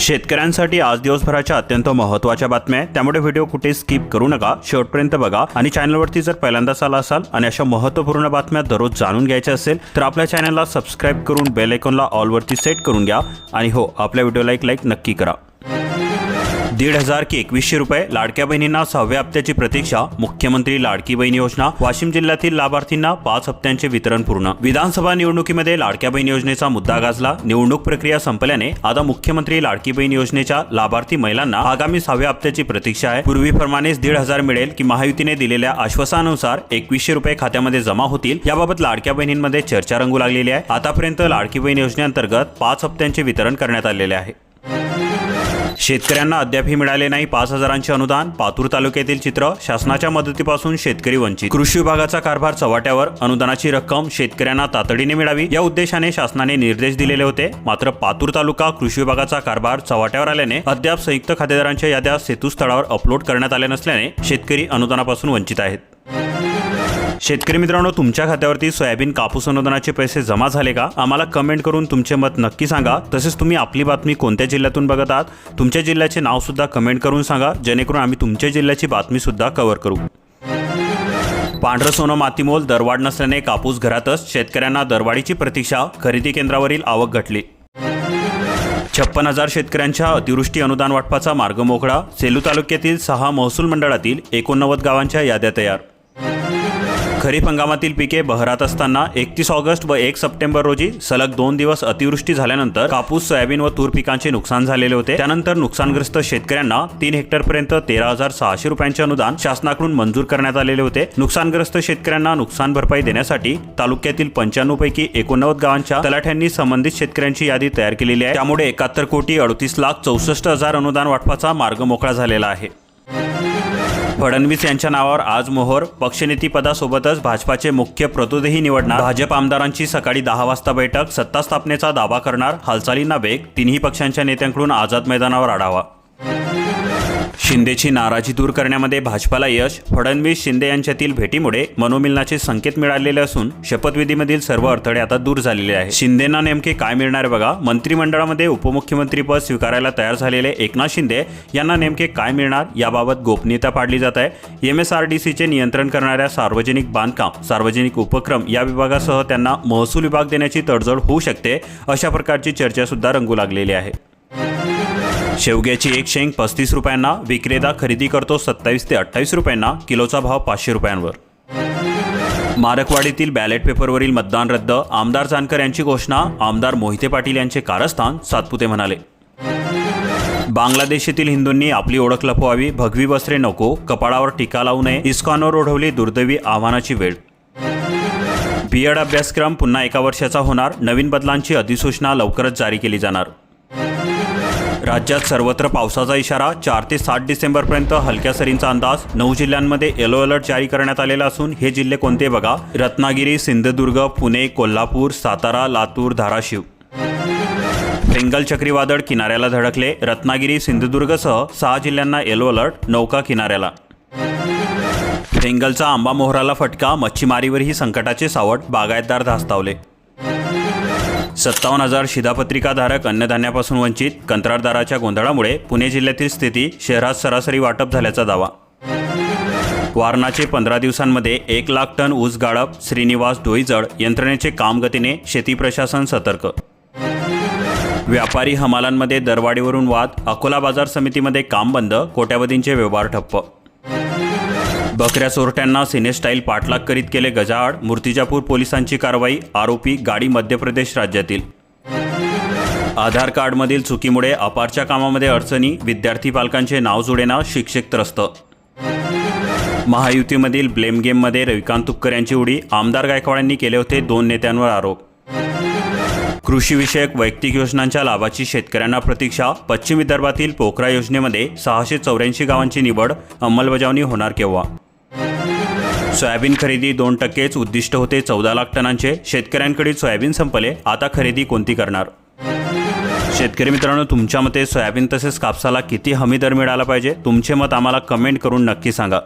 शेतकऱ्यांसाठी आज दिवसभराच्या अत्यंत महत्त्वाच्या बातम्या आहेत. त्यामुळे व्हिडिओ कुठे स्किप करू नका. शेवटपर्यंत बघा. आणि चॅनलवरती जर पहिल्यांदाच आला असाल आणि अशा महत्त्वपूर्ण बातम्या दररोज जाणून घ्यायच्या असेल तर आपल्या चॅनलला सबस्क्राईब करून बेल आयकॉनला ऑलवरती सेट करून घ्या. आणि हो आपल्या व्हिडिओला एक लाईक नक्की करा. दीड हजार की एकवीसशे रुपये लाडक्या बहिणींना सहाव्या हप्त्याची प्रतीक्षा मुख्यमंत्री लाडकी बहीण योजना वाशिम जिल्ह्यातील लाभार्थींना पाच हप्त्यांचे वितरण पूर्ण. विधानसभा निवडणुकीमध्ये लाडक्या बहीण योजनेचा मुद्दा गाजला. निवडणूक प्रक्रिया संपल्याने आता मुख्यमंत्री लाडकी बहीण योजनेच्या लाभार्थी महिलांना आगामी सहाव्या हप्त्याची प्रतीक्षा आहे. पूर्वीप्रमाणेच दीड हजार मिळेल की महायुतीने दिलेल्या आश्वासनानुसार एकवीसशे रुपये खात्यामध्ये जमा होतील. याबाबत लाडक्या बहिणींमध्ये चर्चा रंगू लागलेली आहे. आतापर्यंत लाडकी बहीण योजनेअंतर्गत पाच हप्त्यांचे वितरण करण्यात आलेले आहे. शेतकऱ्यांना अद्यापही मिळाले नाही पाच हजारांचे अनुदान. पातूर तालुक्यातील चित्र शासनाच्या मदतीपासून शेतकरी वंचित. कृषी विभागाचा कारभार चव्हाट्यावर. अनुदानाची रक्कम शेतकऱ्यांना तातडीने मिळावी. या उद्देशाने शासनाने निर्देश दिलेले होते. मात्र पातूर तालुका कृषी विभागाचा कारभार चव्हाट्यावर आल्याने अद्याप संयुक्त खातेदारांच्या याद्या सेतूस्थळावर अपलोड करण्यात आल्या नसल्याने शेतकरी अनुदानापासून वंचित आहेत. शेतकरी मित्रांनो तुमच्या खात्यावरती सोयाबीन कापूस अनुदानाचे पैसे जमा झाले का? आम्हाला कमेंट करून तुमचे मत नक्की सांगा. तसेच तुम्ही आपली बातमी कोणत्या जिल्ह्यातून बघत आहात? तुमच्या जिल्ह्याचे नाव सुद्धा कमेंट करून सांगा. जेणेकरून आम्ही तुमच्या जिल्ह्याची बातमी सुद्धा कव्हर करू. पांढरं सोनं मातीमोल दरवाढ नसल्याने कापूस घरातच शेतकऱ्यांना दरवाढीची प्रतीक्षा खरेदी केंद्रावरील आवक घटली. छप्पन हजार शेतकऱ्यांच्या अतिवृष्टी अनुदान वाटपाचा मार्ग मोकळा. सेलू तालुक्यातील सहा महसूल मंडळातील एकोणनव्वद गावांच्या याद्या तयार. खरीप हंगामातील पिके बहरात असताना एकतीस ऑगस्ट व एक सप्टेंबर रोजी सलग दोन दिवस अतिवृष्टी झाल्यानंतर कापूस सोयाबीन व तूर पिकांचे नुकसान झालेले होते. त्यानंतर नुकसानग्रस्त शेतकऱ्यांना तीन हेक्टरपर्यंत तेरा हजार सहाशे रुपयांचे अनुदान शासनाकडून मंजूर करण्यात आलेले होते. नुकसानग्रस्त शेतकऱ्यांना नुकसान भरपाई देण्यासाठी तालुक्यातील पंच्याण्णव पैकी एकोणनव्वद गावांच्या तलाठ्यांनी संबंधित शेतकऱ्यांची यादी तयार केलेली आहे. त्यामुळे एकाहत्तर कोटी अडतीस लाख चौसष्ट हजार अनुदान वाटपाचा मार्ग मोकळा झालेला आहे. फडणवीस यांच्या नावावर आज मोहर पक्षनेतेपदासोबतच भाजपाचे मुख्य प्रतिनिधी निवडणार. भाजप आमदारांची सकाळी दहा वाजता बैठक सत्ता स्थापनेचा दावा करणार हालचालींना वेग तिन्ही पक्षांच्या नेत्यांकडून आझाद मैदानावर आढावा. शिंदेची नाराजी दूर करण्यामध्ये भाजपाला यश फडणवीस शिंदे यांच्यातील भेटीमुळे मनोमिलनाचे संकेत मिळालेले असून शपथविधीमधील सर्व अडथळे आता दूर झालेले आहेत. शिंदेना नेमके काय मिळणार आहे बघा. मंत्रिमंडळामध्ये उपमुख्यमंत्रीपद स्वीकारायला तयार झालेले एकनाथ शिंदे यांना नेमके काय मिळणार याबाबत गोपनीयता पाडली जात आहे. एम एस आर डी सीचे नियंत्रण करणाऱ्या सार्वजनिक बांधकाम सार्वजनिक उपक्रम या विभागासह त्यांना महसूल विभाग देण्याची तडजोड होऊ शकते अशा प्रकारची चर्चा सुद्धा रंगू लागलेली आहे. शेवग्याची एक शेंग पस्तीस रुपयांना विक्रेता खरेदी करतो सत्तावीस ते अठ्ठावीस रुपयांना किलोचा भाव पाचशे रुपयांवर. मारकवाडीतील बॅलेट पेपरवरील मतदान रद्द आमदार जानकर यांची घोषणा आमदार मोहिते पाटील यांचे कारस्थान सातपुते म्हणाले. बांगलादेशातील हिंदूंनी आपली ओळख लपवावी भगवी वस्त्रे नको कपाळावर टीका लावू नये इस्कॉनवर ओढवली दुर्दैवी आव्हानाची वेळ. बी एड अभ्यासक्रम पुन्हा एका वर्षाचा होणार नवीन बदलांची अधिसूचना लवकरच जारी केली जाणार. राज्यात सर्वत्र पावसाचा इशारा चार ते सात डिसेंबरपर्यंत हलक्या सरींचा अंदाज. नऊ जिल्ह्यांमध्ये येलो अलर्ट जारी करण्यात आलेला असून हे जिल्हे कोणते बघा? रत्नागिरी सिंधुदुर्ग पुणे कोल्हापूर सातारा लातूर धाराशिव. बेंगल चक्रीवादळ किनाऱ्याला धडकले. रत्नागिरी सिंधुदुर्गसह सहा जिल्ह्यांना येलो अलर्ट नौका किनाऱ्याला. बेंगलचा आंबा मोहराला फटका मच्छीमारीवरही संकटाचे सावट बागायतदार धास्तावले. सत्तावन्न हजार शिधापत्रिकाधारक अन्नधान्यापासून वंचित कंत्राटदाराच्या गोंधळामुळे पुणे जिल्ह्यातील स्थिती शहरात सरासरी वाटप झाल्याचा दावा. वारणाचे पंधरा दिवसांमध्ये एक लाख टन ऊस गाळप श्रीनिवास डोईजड यंत्रणेचे काम गतीने शेती प्रशासन सतर्क. व्यापारी हमालांमध्ये दरवाढीवरून वाद अकोला बाजार समितीमध्ये काम बंद कोट्यावधींचे व्यवहार ठप्प. बकऱ्या चोरट्यांना सिनेस्टाईल पाठलाग करीत केले गजाआड. मूर्तिजापूर पोलिसांची कारवाई आरोपी गाडी मध्य प्रदेश राज्यातील. आधार कार्डमधील चुकीमुळे अपारच्या कामामध्ये अडचणी विद्यार्थी पालकांचे नाव जुडेना शिक्षक त्रस्त. महायुतीमधील ब्लेम गेममध्ये रविकांत तुपकर यांची उडी आमदार गायकवाडांनी केले होते दोन नेत्यांवर आरोप. कृषीविषयक वैयक्तिक योजनांच्या लाभाची शेतकऱ्यांना प्रतीक्षा पश्चिम विदर्भातील पोखरा योजनेमध्ये सहाशे चौऱ्याऐंशी गावांची निवड अंमलबजावणी होणार केव्हा? सोयाबीन खरेदी दोन टक्केच उद्दिष्ट होते चौदा लाख टनांचे. शेतकऱ्यांकडील सोयाबीन संपले आता खरेदी कोणती करणार? शेतकरी मित्रांनो तुमच्या मते सोयाबीन तसेच कापसाला किती हमी दर मिळाला पाहिजे? तुमचे मत आम्हाला कमेंट करून नक्की सांगा.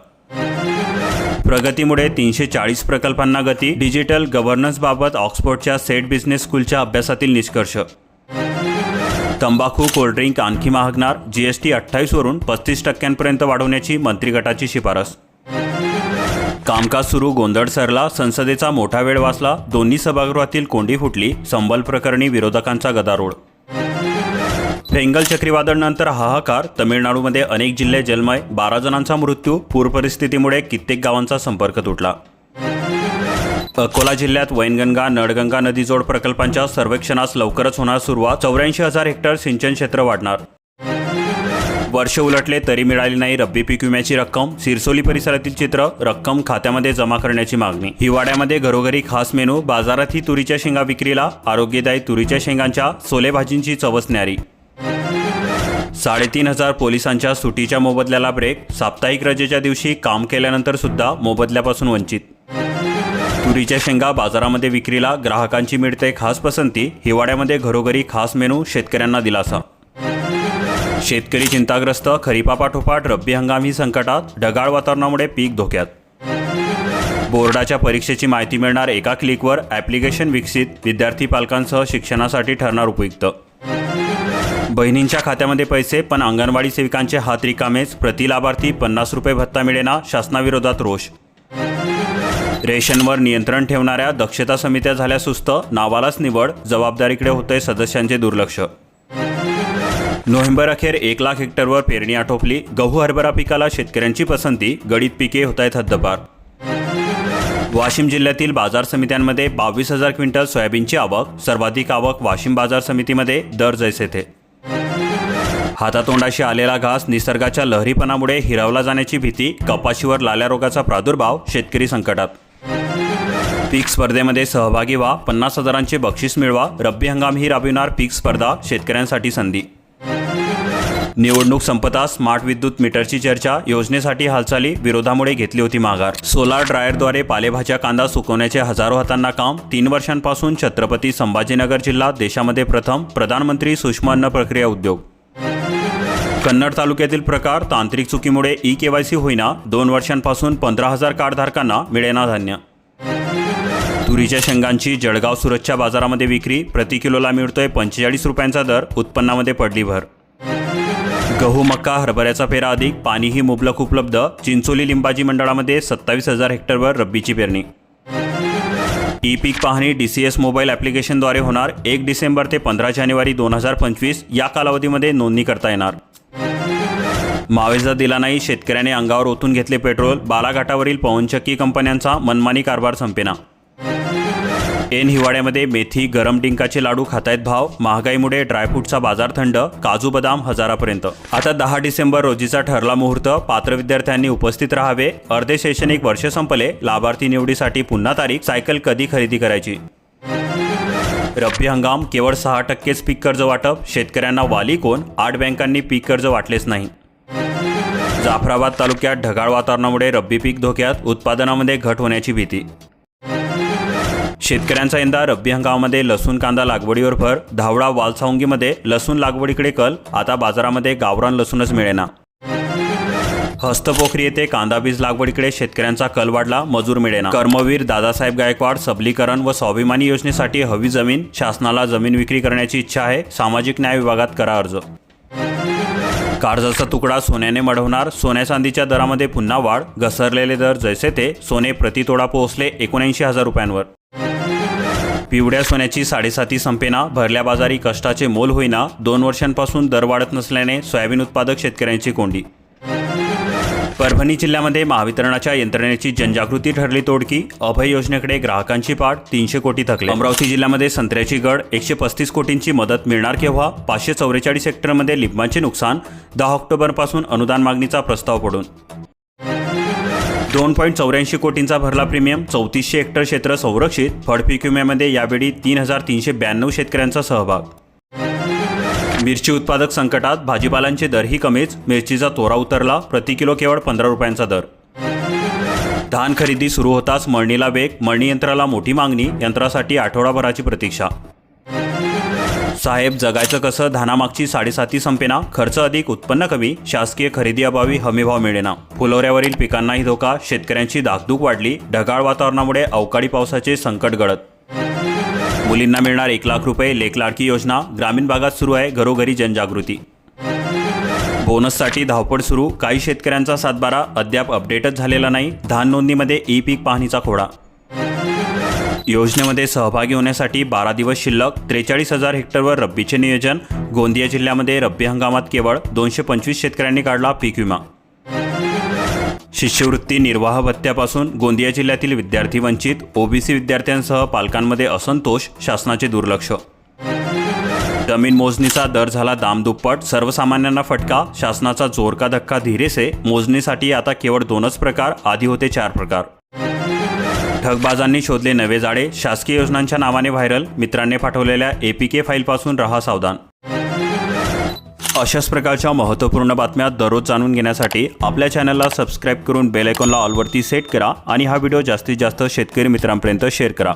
प्रगतीमुळे तीनशे चाळीस प्रकल्पांना गती डिजिटल गव्हर्नन्सबाबत ऑक्सफोर्डच्या सेट बिझनेस स्कूलच्या अभ्यासातील निष्कर्ष. तंबाखू कोल्ड्रिंक आणखी महागणार जीएसटी अठ्ठावीसवरून पस्तीस टक्क्यांपर्यंत वाढवण्याची मंत्रिगटाची शिफारस. कामकाज सुरू गोंधळ सरला संसदेचा मोठा वेळ वाचला दोन्ही सभागृहातील कोंडी फुटली संबल प्रकरणी विरोधकांचा गदारोळ. फेंगल चक्रीवादळानंतर हाहाकार तमिळनाडूमध्ये अनेक जिल्हे जलमय बारा जणांचा मृत्यू पूर परिस्थितीमुळे कित्येक गावांचा संपर्क तुटला. अकोला जिल्ह्यात वैनगंगा नळगंगा नदीजोड प्रकल्पांच्या सर्वेक्षणास लवकरच होणार सुरुवात चौऱ्याऐंशी हजार हेक्टर सिंचन क्षेत्र वाढणार. वर्ष उलटले तरी मिळाली नाही रब्बी पीक विम्याची रक्कम. सिरसोली परिसरातील चित्र रक्कम खात्यामध्ये जमा करण्याची मागणी. हिवाळ्यामध्ये घरोघरी खास मेनू बाजारातही तुरीच्या शेंगा विक्रीला आरोग्यदायी तुरीच्या शेंगांच्या सोले भाजींची चवच न्यारी. साडेतीन हजार पोलिसांच्या सुटीच्या मोबदल्याला ब्रेक साप्ताहिक रजेच्या दिवशी काम केल्यानंतर सुद्धा मोबदल्यापासून वंचित. तुरीच्या शेंगा बाजारामध्ये विक्रीला ग्राहकांची मिळते खास पसंती हिवाळ्यामध्ये घरोघरी खास मेनू शेतकऱ्यांना दिलासा. शेतकरी चिंताग्रस्त खरीपापाठोपाठ रब्बी हंगामी संकटात ढगाळ वातावरणामुळे पीक धोक्यात. बोर्डाच्या परीक्षेची माहिती मिळणार एका क्लिकवर ॲप्लिकेशन विकसित विद्यार्थी पालकांसह शिक्षणासाठी ठरणार उपयुक्त. बहिणींच्या खात्यामध्ये पैसे पण अंगणवाडी सेविकांचे हात रिकामेच प्रति लाभार्थी पन्नास रुपये भत्ता मिळेना शासनाविरोधात रोष. रेशनवर नियंत्रण ठेवणाऱ्या दक्षता समित्या झाल्या सुस्त नावालाच निवड जबाबदारीकडे होतंय सदस्यांचे दुर्लक्ष. नोव्हेंबर अखेर एक लाख हेक्टरवर पेरणी आटोपली. गहू हरभरा पिकाला शेतकऱ्यांची पसंती. गडीत पिके होत आहेत हद्दपार. वाशिम जिल्ह्यातील बाजार समित्यांमध्ये बावीस हजार क्विंटल सोयाबीनची आवक. सर्वाधिक आवक वाशिम बाजार समितीमध्ये दर जैसे थे. हातातोंडाशी आलेला घास निसर्गाच्या लहरीपणामुळे हिरावला जाण्याची भीती कपाशीवर लाल्या रोगाचा प्रादुर्भाव शेतकरी संकटात. पीक स्पर्धेमध्ये सहभागी व्हा पन्नास हजारांचे बक्षीस मिळवा रब्बी हंगाम ही राबविणार पीक स्पर्धा शेतकऱ्यांसाठी संधी. निवडणूक संपता स्मार्ट विद्युत मीटरची चर्चा योजनेसाठी हालचाली विरोधामुळे घेतली होती माघार. सोलार ड्रायरद्वारे पालेभाज्या कांदा सुकवण्याचे हजारो हातांना काम तीन वर्षांपासून छत्रपती संभाजीनगर जिल्हा देशामध्ये प्रथम प्रधानमंत्री सूक्ष्म अन्न प्रक्रिया उद्योग. कन्नड तालुक्यातील प्रकार तांत्रिक चुकीमुळे ई केवायसी होईना दोन वर्षांपासून पंधरा हजार कार्डधारकांना मिळेना धान्य. तुरीच्या शेंगांची जळगाव सुरतच्या बाजारामध्ये विक्री प्रति किलोला मिळतोय पंचेचाळीस रुपयांचा दर उत्पन्नामध्ये पडली भर. गहू मक्का हरभऱ्याचा फेरा अधिक पाणीही मुबलक उपलब्ध. चिंचोली लिंबाजी मंडळामध्ये सत्तावीस हजार हेक्टरवर रब्बीची पेरणी. ई पीक पाहणी डी सी एस मोबाईल ॲप्लिकेशनद्वारे होणार. एक डिसेंबर ते पंधरा जानेवारी दोन हजार पंचवीस या कालावधीमध्ये नोंदणी करता येणार. मावेजा दिला नाही शेतकऱ्याने अंगावर ओतून घेतले पेट्रोल. बालाघाटावरील पवनचक्की कंपन्यांचा मनमानी कारभार संपेना. एन हिवाळ्यामध्ये मेथी गरम डिंकाचे लाडू खातायत भाव महागाईमुळे ड्रायफ्रूटचा बाजार थंड काजू बदाम हजारापर्यंत. आता दहा डिसेंबर रोजीचा ठरला मुहूर्त पात्र विद्यार्थ्यांनी उपस्थित राहावे अर्धे शैक्षणिक वर्ष संपले लाभार्थी निवडीसाठी पुन्हा तारीख सायकल कधी खरेदी करायची? रब्बी हंगाम केवळ सहा टक्केच पीक कर्ज वाटप शेतकऱ्यांना वाली कोण आठ बँकांनी पीक कर्ज वाटलेच नाही. जाफराबाद तालुक्यात ढगाळ वातावरणामुळे रब्बी पीक धोक्यात उत्पादनामध्ये घट होण्याची भीती. शेतकऱ्यांचा यंदा रब्बी हंगामामध्ये लसूण कांदा लागवडीवर भर. धावडा वालसावंगीमध्ये लसूण लागवडीकडे कल. आता बाजारामध्ये गावरान लसूणच मिळेना. हस्तपोखरी येथे कांदा बीज लागवडीकडे शेतकऱ्यांचा कल वाढला मजूर मिळेना. कर्मवीर दादासाहेब गायकवाड सबलीकरण व स्वाभिमानी योजनेसाठी हवी जमीन. शासनाला जमीन विक्री करण्याची इच्छा आहे. सामाजिक न्याय विभागात करा अर्ज. काळजाचा तुकडा सोन्याने मढवणार. सोन्या चांदीच्या दरामध्ये पुन्हा वाढ. घसरलेले दर जैसे ते. सोने प्रतितोडा पोहोचले एकोणऐंशी हजार रुपयांवर. पिवळ्या सोन्याची साडेसाती संपेना भरल्या बाजारी कष्टाचे मोल होईना दोन वर्षांपासून दर वाढत नसल्याने सोयाबीन उत्पादक शेतकऱ्यांची कोंडी. परभणी जिल्ह्यामध्ये महावितरणाच्या यंत्रणेची जनजागृती ठरली तोडकी अभय योजनेकडे ग्राहकांची पाठ तीनशे कोटी थकले. अमरावती जिल्ह्यामध्ये संत्र्याची गड एकशे पस्तीस कोटींची मदत मिळणार केव्हा? पाचशे चौवेचाळीस हेक्टरमध्ये लिंबांचे नुकसान दहा ऑक्टोबरपासून अनुदान मागणीचा प्रस्ताव पडून. दोन पॉईंट चौऱ्याऐंशी कोटींचा भरला प्रीमियम. चौतीसशे हेक्टर क्षेत्र संरक्षित. फळ पीक विम्यामध्ये यावेळी तीन हजार तीनशे ब्याण्णव शेतकऱ्यांचा सहभाग. मिरची उत्पादक संकटात भाजीपालांचे दरही कमीच. मिरचीचा तोरा उतरला. प्रति किलो केवळ पंधरा रुपयांचा दर. धान खरेदी सुरू होताच मळणीला वेग. मळणी यंत्राला मोठी मागणी. यंत्रासाठी आठवडाभराची प्रतीक्षा. साहेब जगायचं कसं? धानामागची साडेसाती संपेना खर्च अधिक उत्पन्न कमी. शासकीय खरेदी अभावी हमीभाव मिळेना. फुलोऱ्यावरील पिकांनाही धोका. शेतकऱ्यांची धाकधूक वाढली. ढगाळ वातावरणामुळे अवकाळी पावसाचे संकट गळत. मुलींना मिळणार एक लाख रुपये लेख लाडकी योजना. ग्रामीण भागात सुरू आहे घरोघरी जनजागृती. बोनससाठी धावपळ सुरू. काही शेतकऱ्यांचा सातबारा. अद्याप अपडेटच झालेला नाही. धान नोंदणीमध्ये ई पीक पाहणीचा खोडा योजनेमध्ये सहभागी होण्यासाठी बारा दिवस शिल्लक त्रेचाळीस हजार हेक्टरवर रब्बीचे नियोजन गोंदिया जिल्ह्यामध्ये रब्बी हंगामात केवळ दोनशे पंचवीस शेतकऱ्यांनी काढला पीक विमा. शिष्यवृत्ती निर्वाह भत्त्यापासून गोंदिया जिल्ह्यातील विद्यार्थी वंचित ओबीसी विद्यार्थ्यांसह पालकांमध्ये असंतोष शासनाचे दुर्लक्ष. जमीन मोजणीचा दर झाला दाम दुप्पट सर्वसामान्यांना फटका शासनाचा जोरका धक्का धीरेसे मोजणीसाठी आता केवळ दोनच प्रकार आधी होते चार प्रकार. ठगबाजांनी शोधले नवे जाळे. शासकीय योजनांच्या नावाने व्हायरल. मित्रांनी पाठवलेल्या एपीके फाईलपासून रहा सावधान. अशाच प्रकारच्या महत्त्वपूर्ण बातम्या दररोज जाणून घेण्यासाठी आपल्या चॅनलला सबस्क्राईब करून बेल आयकॉनला ऑलवरती सेट करा आणि हा व्हिडिओ जास्तीत जास्त शेतकरी मित्रांपर्यंत शेअर करा.